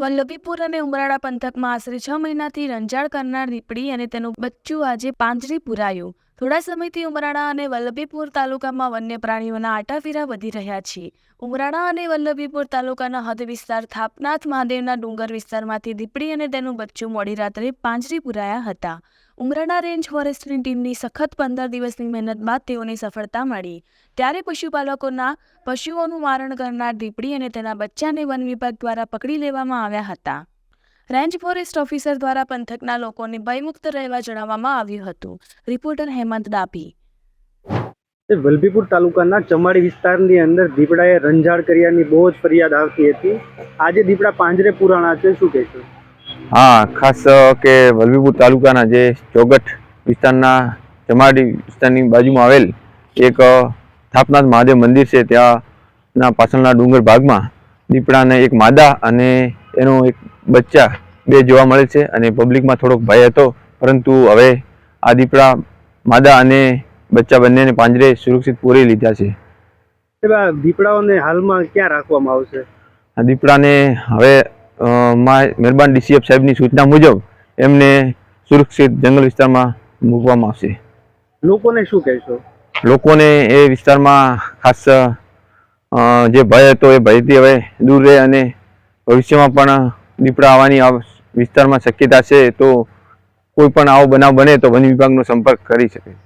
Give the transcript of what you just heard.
વલ્લભીપુર અને ઉમરાળા પંથકમાં આશરે છ મહિનાથી રંજાડ કરનાર દીપડી અને તેનું બચ્ચું આજે પાંજરી પુરાયું. થોડા સમયથી ઉમરાળા અને વલ્લભીપુર તાલુકામાં વન્ય પ્રાણીઓના આટાફેરા વધી રહ્યા છે. ઉમરાળા અને વલ્લભીપુર તાલુકાના હદ વિસ્તાર થાપનાથ મહાદેવના ડુંગર વિસ્તારમાંથી દીપડી અને તેનું બચ્ચું મોડી રાત્રે પાંજરી પુરાયા હતા. ઉમરાળા રેન્જ ફોરેસ્ટની ટીમની સખત પંદર દિવસની મહેનત બાદ તેઓને સફળતા મળી. ત્યારે પશુપાલકોના પશુઓનું મારણ કરનાર દીપડી અને તેના બચ્ચાને વન વિભાગ દ્વારા પકડી લેવામાં આવ્યા હતા. રેન્જ ફોરેસ્ટ ઓફિસર દ્વારા પંથકના લોકોને ભયમુક્ત રહેવા જણાવવામાં આવ્યું હતું. રિપોર્ટર હેમંત ડાભી. વલભીપુર તાલુકાના ચમાડી વિસ્તારની અંદર દીપડાએ રંજાડ કર્યાની બહુ જ ફરિયાદ આવતી હતી. આજે દીપડા પાંજરે પુરાણા છે. શું કહેશો? હા ખાસ કે વલભીપુર તાલુકાના જે ચોગઠ વિસ્તારના ચમાડી વિસ્તારની બાજુમાં આવેલ એક થાપનાથ મહાદેવ મંદિર છે. ત્યાંના પાછળના ડુંગર ભાગમાં દીપડાને એક માદા અને એનો એક બચ્ચા બે જોવા મળે છે અને પબ્લિકમાં થોડોક ભય હતો. પરંતુ હવે આ દીપડા માદા અને બચ્ચા બંનેને પાંજરે સુરક્ષિત પૂરી લીધા છે. દીપડાઓને હાલમાં ક્યાં રાખવામાં આવશે? આ દીપડાને હવે મહેરબાન ડીસીએફ સાહેબની સૂચના મુજબ એમને સુરક્ષિત જંગલ વિસ્તારમાં મૂકવામાં આવશે. લોકોને શું કહેશો? લોકોને એ વિસ્તારમાં ખાસ જે ભય હતો એ ભયથી હવે દૂર રહે અને ભવિષ્યમાં પણ દીપડા આવવાની આ વિસ્તારમાં શક્યતા છે તો કોઈ પણ આવો બનાવ બને તો વન વિભાગનો સંપર્ક કરી શકે.